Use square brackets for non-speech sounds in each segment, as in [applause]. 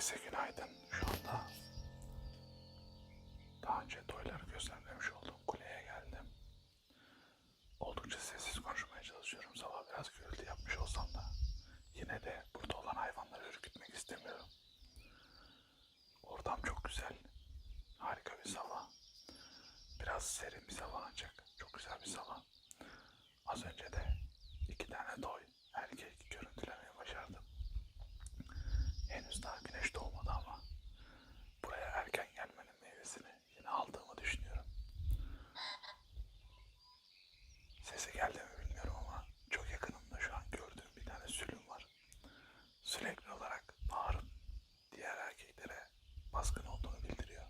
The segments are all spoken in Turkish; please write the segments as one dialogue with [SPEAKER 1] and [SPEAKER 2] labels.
[SPEAKER 1] Herkese günaydın. Şu anda daha önce toyları gözlemlemiş olduğum kuleye geldim. Oldukça sessiz konuşmaya çalışıyorum. Sabah biraz gürültü yapmış olsam da yine de burada olan hayvanları ürkütmek istemiyorum. Ortam çok güzel. Harika bir sabah. Biraz serin bir sabah ancak çok güzel bir sabah. Az önce de iki tane toy erkek görüntülemeyi başardım. Henüz daha güneş doğmadı ama buraya erken gelmenin meyvesini yine aldığımı düşünüyorum. Sesi geldi mi bilmiyorum ama çok yakınımda şu an gördüğüm bir tane sülüm var. Sürekli olarak bağırıp diğer erkeklere baskın olduğunu bildiriyor.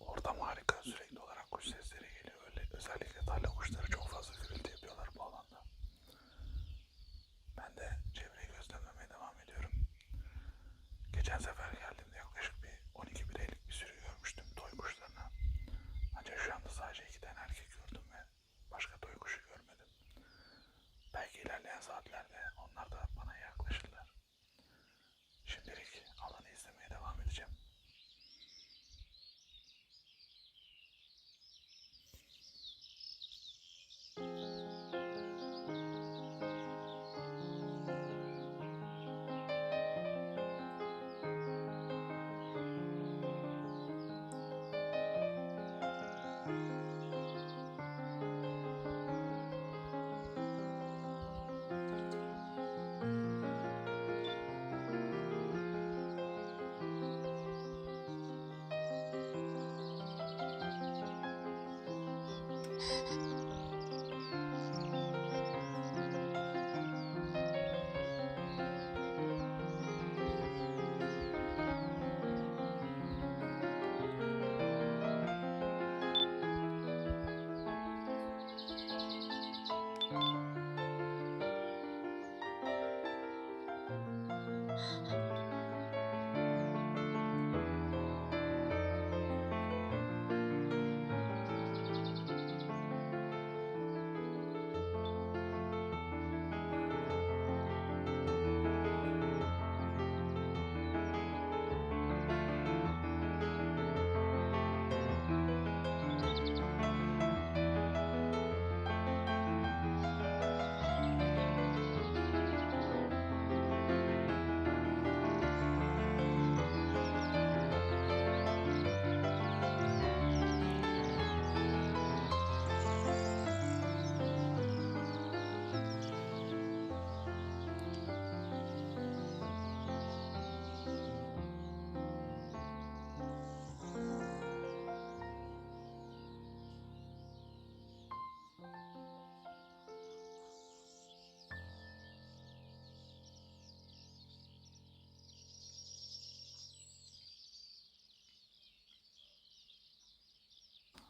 [SPEAKER 1] Ortam harika sürekli olarak kuş sesleri geliyor. Öyle, özellikle tarla kuşları çok fazla gürültü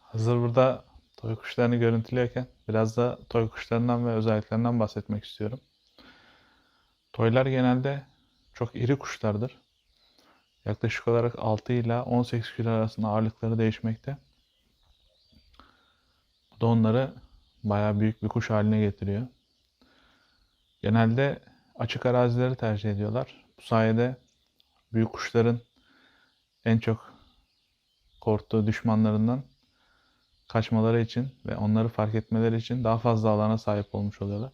[SPEAKER 2] Hazır burada toy kuşlarını görüntülüyorken biraz da toy kuşlarından ve özelliklerinden bahsetmek istiyorum. Toylar genelde çok iri kuşlardır. Yaklaşık olarak 6 ile 18 kilo arasında ağırlıkları değişmekte. Bu da onları bayağı büyük bir kuş haline getiriyor. Genelde açık arazileri tercih ediyorlar. Bu sayede büyük kuşların en çok korktuğu düşmanlarından kaçmaları için ve onları fark etmeleri için daha fazla alana sahip olmuş oluyorlar.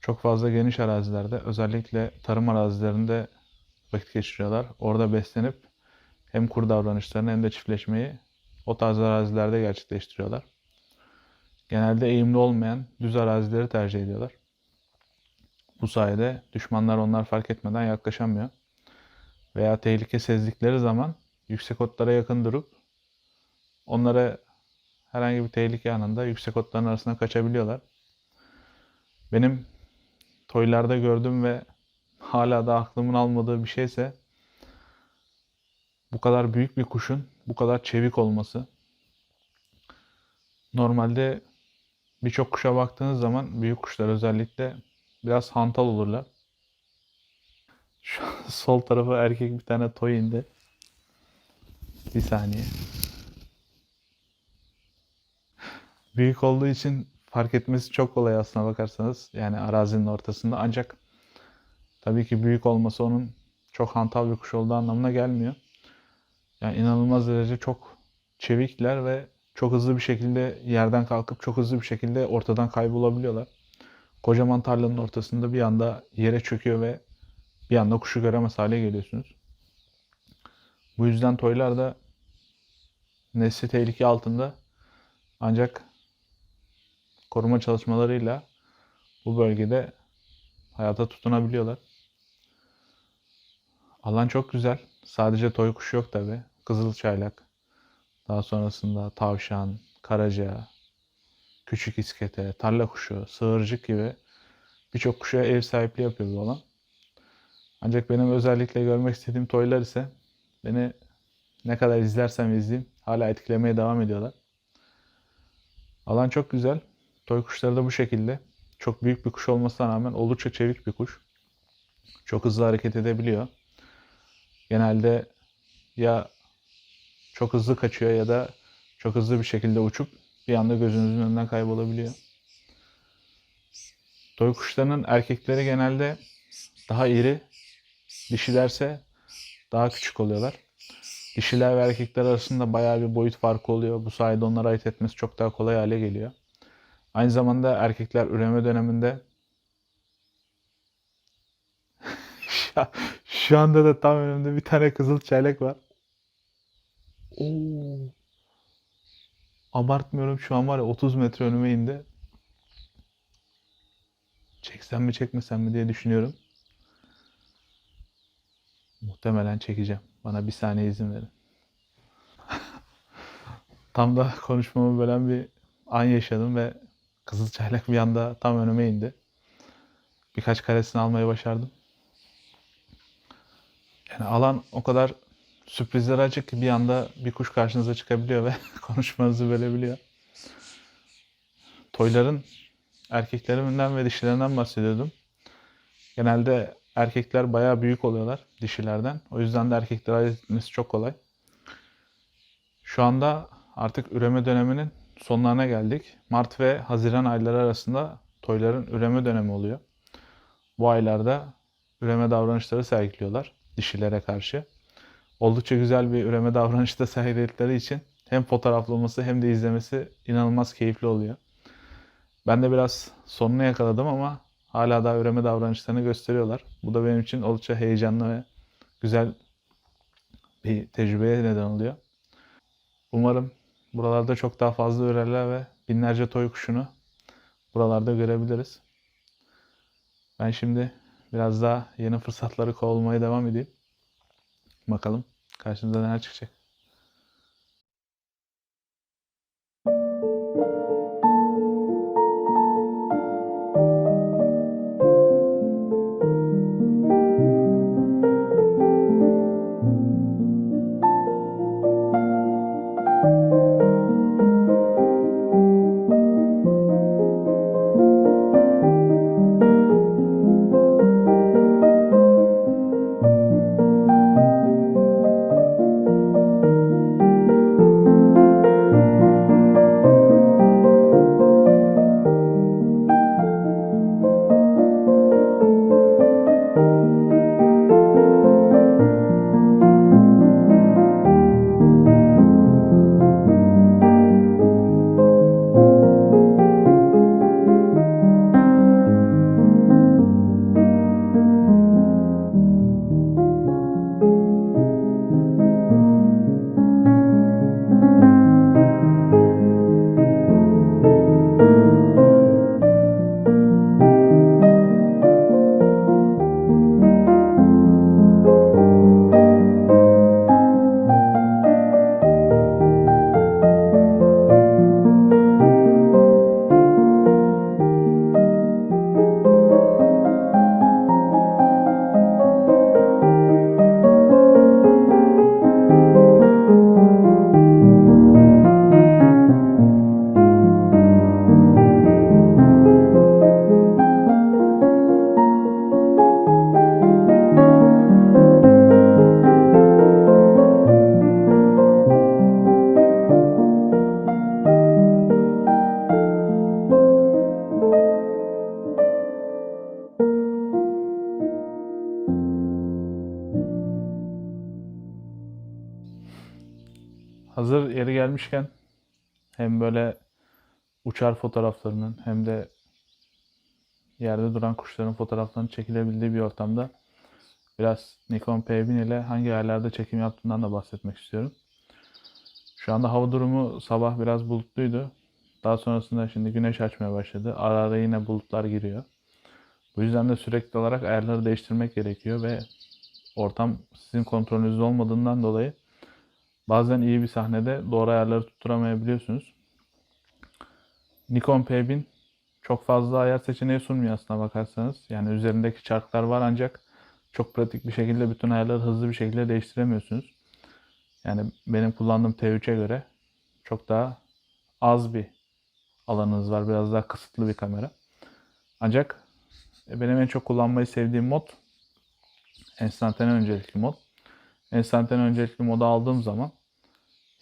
[SPEAKER 2] Çok fazla geniş arazilerde, özellikle tarım arazilerinde vakit geçiriyorlar. Orada beslenip hem kur davranışlarını hem de çiftleşmeyi o tarz arazilerde gerçekleştiriyorlar. Genelde eğimli olmayan düz arazileri tercih ediyorlar. Bu sayede düşmanlar onlar fark etmeden yaklaşamıyor. Veya tehlike sezdikleri zaman yüksek otlara yakın durup onlara herhangi bir tehlike anında yüksek otların arasına kaçabiliyorlar. Benim toylarda gördüğüm ve hala da aklımın almadığı bir şeyse bu kadar büyük bir kuşun bu kadar çevik olması. Normalde birçok kuşa baktığınız zaman büyük kuşlar özellikle biraz hantal olurlar. Şu [laughs] sol tarafa erkek bir tane toy indi. Bir saniye. Büyük olduğu için fark etmesi çok kolay aslına bakarsanız. Yani arazinin ortasında. Ancak tabii ki büyük olması onun çok hantal bir kuş olduğu anlamına gelmiyor. Yani inanılmaz derece çok çevikler ve çok hızlı bir şekilde yerden kalkıp çok hızlı bir şekilde ortadan kaybolabiliyorlar. Kocaman tarlanın ortasında bir anda yere çöküyor ve bir anda kuşu göremez hale geliyorsunuz. Bu yüzden toylar da nesli tehlike altında ancak koruma çalışmalarıyla bu bölgede hayata tutunabiliyorlar. Alan çok güzel. Sadece toy kuşu yok tabi. Kızılçaylak, daha sonrasında tavşan, karaca, küçük iskete, tarla kuşu, sığırcık gibi birçok kuşa ev sahipliği yapıyor bu alan. Ancak benim özellikle görmek istediğim toylar ise beni ne kadar izlersem izleyeyim hala etkilemeye devam ediyorlar. Alan çok güzel. Toy kuşları da bu şekilde. Çok büyük bir kuş olmasına rağmen oldukça çevik bir kuş. Çok hızlı hareket edebiliyor. Genelde ya çok hızlı kaçıyor ya da çok hızlı bir şekilde uçup bir anda gözünüzün önünden kaybolabiliyor. Toy kuşlarının erkekleri genelde daha iri, dişilerse daha küçük oluyorlar. Dişiler ve erkekler arasında bayağı bir boyut farkı oluyor. Bu sayede onları ayırt etmesi çok daha kolay hale geliyor. Aynı zamanda erkekler üreme döneminde [laughs] şu, anda da tam önümde bir tane kızıl çaylak var. Oo. Abartmıyorum şu an var ya 30 metre önüme indi. Çeksem mi çekmesem mi diye düşünüyorum. Muhtemelen çekeceğim. Bana bir saniye izin verin. [laughs] tam da konuşmamı bölen bir an yaşadım ve Kızılçaylak bir anda tam önüme indi. Birkaç karesini almayı başardım. Yani alan o kadar sürprizlere açık ki bir anda bir kuş karşınıza çıkabiliyor ve [laughs] konuşmanızı bölebiliyor. Toyların erkeklerinden ve dişilerinden bahsediyordum. Genelde erkekler bayağı büyük oluyorlar dişilerden. O yüzden de erkekler ayırt etmesi çok kolay. Şu anda artık üreme döneminin sonlarına geldik. Mart ve Haziran ayları arasında toyların üreme dönemi oluyor. Bu aylarda üreme davranışları sergiliyorlar dişilere karşı. Oldukça güzel bir üreme [laughs] davranışta sergiledikleri için hem fotoğraflaması hem de izlemesi inanılmaz keyifli oluyor. Ben de biraz sonunu yakaladım ama hala daha üreme davranışlarını gösteriyorlar. Bu da benim için oldukça heyecanlı ve güzel bir tecrübeye neden oluyor. Umarım buralarda çok daha fazla ürerler ve binlerce toy kuşunu buralarda görebiliriz. Ben şimdi biraz daha yeni fırsatları kovalamaya devam edeyim. Bakalım karşımıza neler çıkacak. Hazır yeri gelmişken hem böyle uçar fotoğraflarının hem de yerde duran kuşların fotoğraflarının çekilebildiği bir ortamda biraz Nikon P1000 ile hangi ayarlarda çekim yaptığımdan da bahsetmek istiyorum. Şu anda hava durumu sabah biraz bulutluydu. Daha sonrasında şimdi güneş açmaya başladı. Ara ara yine bulutlar giriyor. Bu yüzden de sürekli olarak ayarları değiştirmek gerekiyor ve ortam sizin kontrolünüzde olmadığından dolayı bazen iyi bir sahnede doğru ayarları tutturamayabiliyorsunuz. Nikon P1000 çok fazla ayar seçeneği sunmuyor aslına bakarsanız. Yani üzerindeki çarklar var ancak çok pratik bir şekilde bütün ayarları hızlı bir şekilde değiştiremiyorsunuz. Yani benim kullandığım T3'e göre çok daha az bir alanınız var. Biraz daha kısıtlı bir kamera. Ancak e, benim en çok kullanmayı sevdiğim mod enstantane öncelikli mod. Enstantane öncelikli modu aldığım zaman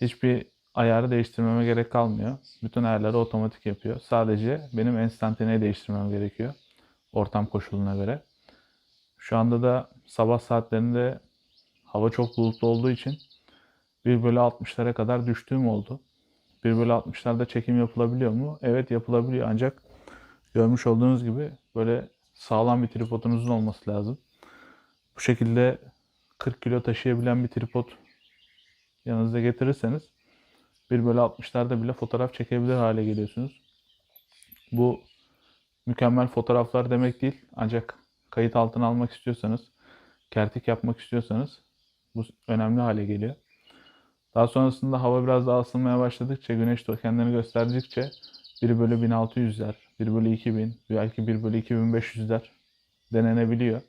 [SPEAKER 2] hiçbir ayarı değiştirmeme gerek kalmıyor. Bütün ayarları otomatik yapıyor. Sadece benim enstantaneyi değiştirmem gerekiyor. Ortam koşuluna göre. Şu anda da sabah saatlerinde hava çok bulutlu olduğu için 1 bölü 60'lara kadar düştüğüm oldu. 1 bölü 60'larda çekim yapılabiliyor mu? Evet yapılabiliyor ancak görmüş olduğunuz gibi böyle sağlam bir tripodunuzun olması lazım. Bu şekilde 40 kilo taşıyabilen bir tripod yanınızda getirirseniz 1 bölü 60'larda bile fotoğraf çekebilir hale geliyorsunuz. Bu mükemmel fotoğraflar demek değil ancak kayıt altına almak istiyorsanız, kertik yapmak istiyorsanız bu önemli hale geliyor. Daha sonrasında hava biraz daha ısınmaya başladıkça, güneş kendini gösterdikçe 1 bölü 1600'ler, 1 bölü 2000, belki 1 bölü 2500'ler denenebiliyor.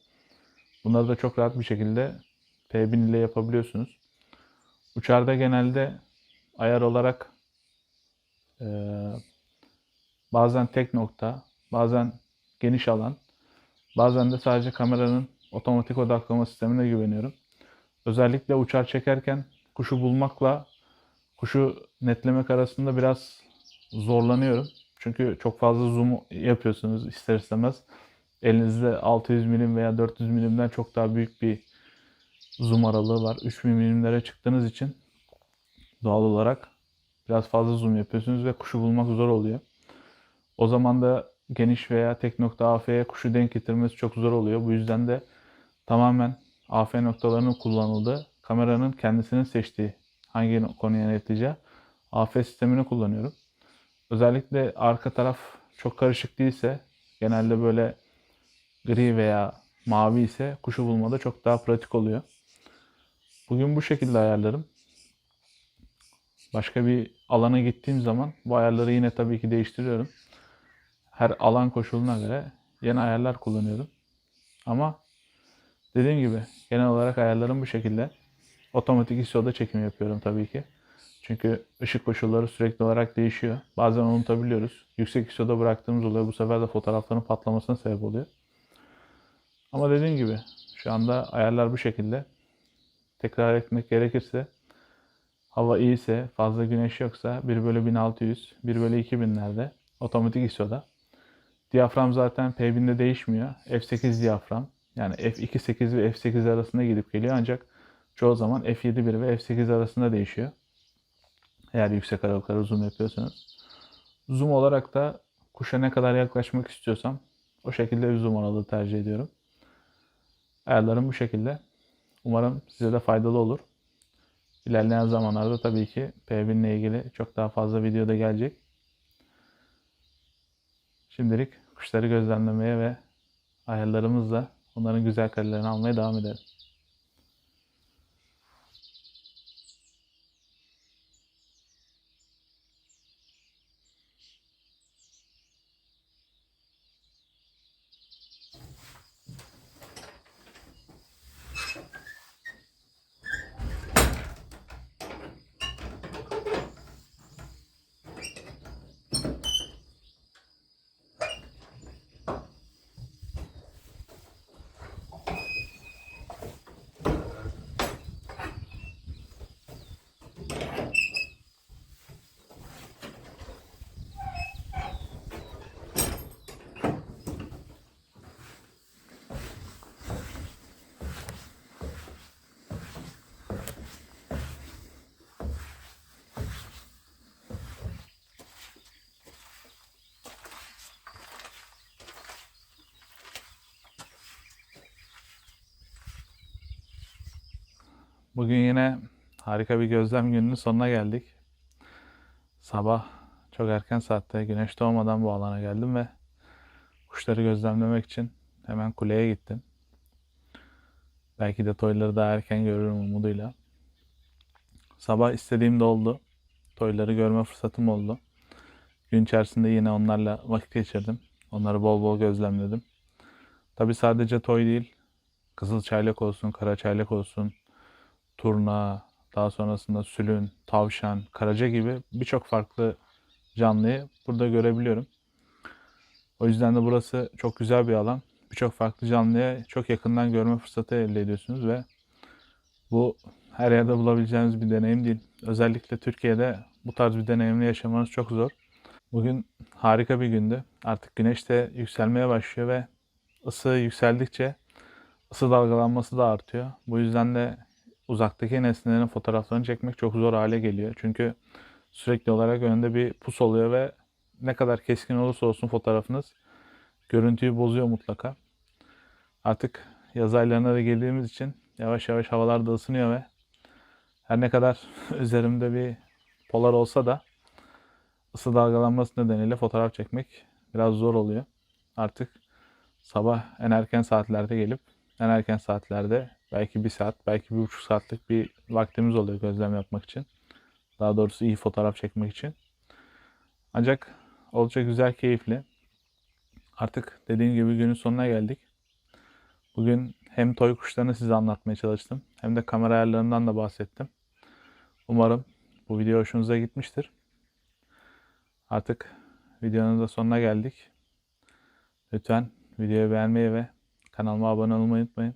[SPEAKER 2] Bunları da çok rahat bir şekilde P1000 ile yapabiliyorsunuz. Uçarda genelde ayar olarak eee, bazen tek nokta, bazen geniş alan, bazen de sadece kameranın otomatik odaklama sistemine güveniyorum. Özellikle uçar çekerken kuşu bulmakla kuşu netlemek arasında biraz zorlanıyorum. Çünkü çok fazla zoom yapıyorsunuz ister istemez. Elinizde 600 milim veya 400 milimden çok daha büyük bir zoom aralığı var. 3000 milimlere çıktığınız için doğal olarak biraz fazla zoom yapıyorsunuz ve kuşu bulmak zor oluyor. O zaman da geniş veya tek nokta AF'ye kuşu denk getirmesi çok zor oluyor. Bu yüzden de tamamen AF noktalarının kullanıldığı, kameranın kendisinin seçtiği hangi konuya netleyeceği AF sistemini kullanıyorum. Özellikle arka taraf çok karışık değilse, genelde böyle gri veya mavi ise kuşu bulmada çok daha pratik oluyor. Bugün bu şekilde ayarlarım. Başka bir alana gittiğim zaman bu ayarları yine tabii ki değiştiriyorum. Her alan koşuluna göre yeni ayarlar kullanıyorum. Ama dediğim gibi genel olarak ayarlarım bu şekilde. Otomatik ISO'da çekim yapıyorum tabii ki. Çünkü ışık koşulları sürekli olarak değişiyor. Bazen unutabiliyoruz. Yüksek ISO'da bıraktığımız oluyor. Bu sefer de fotoğrafların patlamasına sebep oluyor. Ama dediğim gibi şu anda ayarlar bu şekilde. Tekrar etmek gerekirse hava iyiyse, fazla güneş yoksa 1 bölü 1600, 1 bölü 2000'lerde otomatik ISO'da. Diyafram zaten P1000'de değişmiyor. F8 diyafram. Yani F2.8 ve F8 arasında gidip geliyor ancak çoğu zaman F7.1 ve F8 arasında değişiyor. Eğer yüksek aralıklara zoom yapıyorsanız. Zoom olarak da kuşa ne kadar yaklaşmak istiyorsam o şekilde bir zoom aralığı tercih ediyorum. Ayarlarım bu şekilde. Umarım size de faydalı olur. İlerleyen zamanlarda tabii ki P1000 ile ilgili çok daha fazla video da gelecek. Şimdilik kuşları gözlemlemeye ve ayarlarımızla onların güzel karelerini almaya devam edelim. Bugün yine harika bir gözlem gününün sonuna geldik. Sabah çok erken saatte güneş doğmadan bu alana geldim ve kuşları gözlemlemek için hemen kuleye gittim. Belki de toyları daha erken görürüm umuduyla. Sabah istediğim de oldu. Toyları görme fırsatım oldu. Gün içerisinde yine onlarla vakit geçirdim. Onları bol bol gözlemledim. Tabi sadece toy değil. Kızıl çaylak olsun, kara çaylak olsun, turna, daha sonrasında sülün, tavşan, karaca gibi birçok farklı canlıyı burada görebiliyorum. O yüzden de burası çok güzel bir alan. Birçok farklı canlıya çok yakından görme fırsatı elde ediyorsunuz ve bu her yerde bulabileceğiniz bir deneyim değil. Özellikle Türkiye'de bu tarz bir deneyimle yaşamanız çok zor. Bugün harika bir gündü. Artık güneş de yükselmeye başlıyor ve ısı yükseldikçe ısı dalgalanması da artıyor. Bu yüzden de uzaktaki nesnelerin fotoğraflarını çekmek çok zor hale geliyor. Çünkü sürekli olarak önünde bir pus oluyor ve ne kadar keskin olursa olsun fotoğrafınız görüntüyü bozuyor mutlaka. Artık yaz aylarına da geldiğimiz için yavaş yavaş havalar da ısınıyor ve her ne kadar [laughs] üzerimde bir polar olsa da ısı dalgalanması nedeniyle fotoğraf çekmek biraz zor oluyor. Artık sabah en erken saatlerde gelip en erken saatlerde belki bir saat, belki bir buçuk saatlik bir vaktimiz oluyor gözlem yapmak için. Daha doğrusu iyi fotoğraf çekmek için. Ancak oldukça güzel, keyifli. Artık dediğim gibi günün sonuna geldik. Bugün hem toy kuşlarını size anlatmaya çalıştım hem de kamera ayarlarından da bahsettim. Umarım bu video hoşunuza gitmiştir. Artık videonun da sonuna geldik. Lütfen videoyu beğenmeyi ve kanalıma abone olmayı unutmayın.